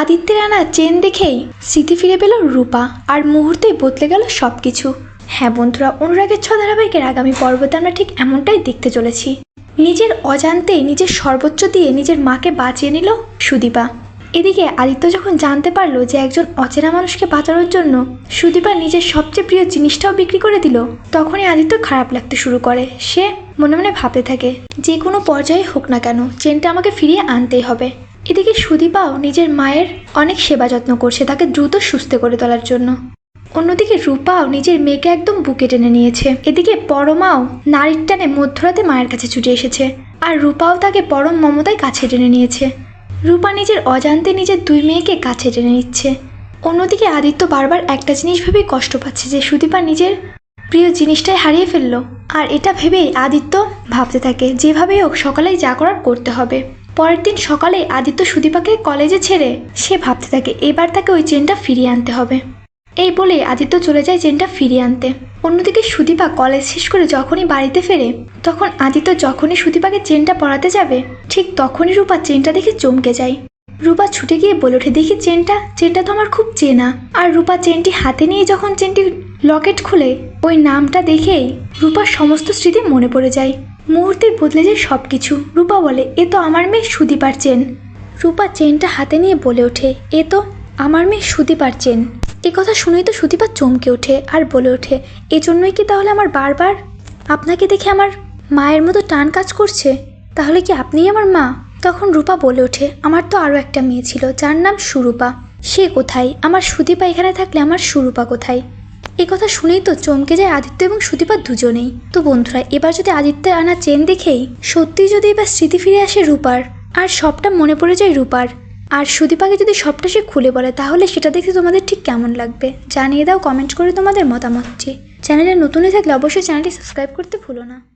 আদিত্যের আনা চেন দেখেই স্মৃতি ফিরে পেল রূপা, আর মুহূর্তেই বদলে গেল সব কিছু হ্যাঁ বন্ধুরা, অনুরাগের ছ ধারাবাহিকের আগামী পর্বতে আমরা ঠিক এমনটাই দেখতে চলেছি। নিজের অজান্তেই নিজের সর্বোচ্চ দিয়ে নিজের মাকে বাঁচিয়ে নিল সুদীপা। এদিকে আদিত্য যখন জানতে পারল যে একজন অচেনা মানুষকে বাঁচানোর জন্য সুদীপা নিজের সবচেয়ে প্রিয় জিনিসটাও বিক্রি করে দিল, তখনই আদিত্য খারাপ লাগতে শুরু করে। সে মনে মনে ভাবতে থাকে, যে কোনো পর্যায়ে হোক না কেন, চেনটা আমাকে ফিরিয়ে আনতেই হবে। এদিকে সুদীপাও নিজের মায়ের অনেক সেবা যত্ন করছে, তাকে দ্রুত সুস্থ করে তোলার জন্য। অন্যদিকে রূপাও নিজের মেয়েকে একদম বুকে টেনে নিয়েছে। এদিকে পরমাও নারীর টানে মধ্যরাতে মায়ের কাছে ছুটে এসেছে আর রূপাও তাকে পরম মমতায় কাছে টেনে নিয়েছে। রূপা নিজের অজান্তে নিজের দুই মেয়েকে কাছে টেনে নিচ্ছে। অন্যদিকে আদিত্য বারবার একটা জিনিস ভেবেই কষ্ট পাচ্ছে যে সুদীপা নিজের প্রিয় জিনিসটাই হারিয়ে ফেলল। আর এটা ভেবেই আদিত্য ভাবতে থাকে, যেভাবেই হোক সকালেই যা করার করতে হবে। পরের দিন সকালে আদিত্য সুদীপাকে কলেজে ছেড়ে, সে ভাবতে থাকে এবার তাকে ওই চেনটা ফিরিয়ে আনতে হবে। এই বলে আদিত্য চলে যায় চেনটা ফিরিয়ে আনতে। অন্যদিকে সুদীপা কলেজ শেষ করে যখনই বাড়িতে ফেরে, তখন আদিত্য যখনই সুদীপাকে চেনটা পড়াতে যাবে, ঠিক তখনই রূপা চেনটা দেখে চমকে যায়। রূপা ছুটে গিয়ে বলে ওঠে, দেখি চেনটা চেনটা তো আমার খুব চেনা। আর রূপা চেনটি হাতে নিয়ে যখন চেনটি লকেট খুলে, ওই নামটা দেখেই রূপার সমস্ত স্মৃতি মনে পড়ে যায়। মুহূর্তে বদলে যায় সব কিছু রূপা বলে, এ তো আমার মেয়ে সুদীপার চেন। রূপা চেনটা হাতে নিয়ে বলে ওঠে, এ তো আমার মেয়ে সুদীপার চেন। এ কথা শুনেই তো সুদীপা চমকে ওঠে আর বলে ওঠে, এজন্যই কি তাহলে আমার বারবার আপনাকে দেখে আমার মায়ের মতো টান কাজ করছে? তাহলে কি আপনিই আমার মা? তখন রূপা বলে ওঠে, আমার তো আরও একটা মেয়ে ছিল, যার নাম সুরূপা। সে কোথায়? আমার সুদীপা এখানে থাকলে আমার সুরূপা কোথায়? এই কথা শুনেই তো চমকে যায় আদিত্য এবং সুদীপা দুজনেই। তো বন্ধুরা, এবার যদি আদিত্যের আনা চেন দেখেই সত্যি যদি এবার স্মৃতি ফিরে আসে রূপার, আর সবটা মনে পড়ে যায় রূপার। আর সুদীপাকে যদি সবটা সে খুলে বলে, তাহলে সেটা দেখতে তোমাদের ঠিক কেমন লাগবে? জানিয়ে দাও কমেন্ট করে তোমাদের মতামত মতামতটি চ্যানেলে নতুন থাকলে অবশ্যই চ্যানেলটি সাবস্ক্রাইব করতে ভুলো না।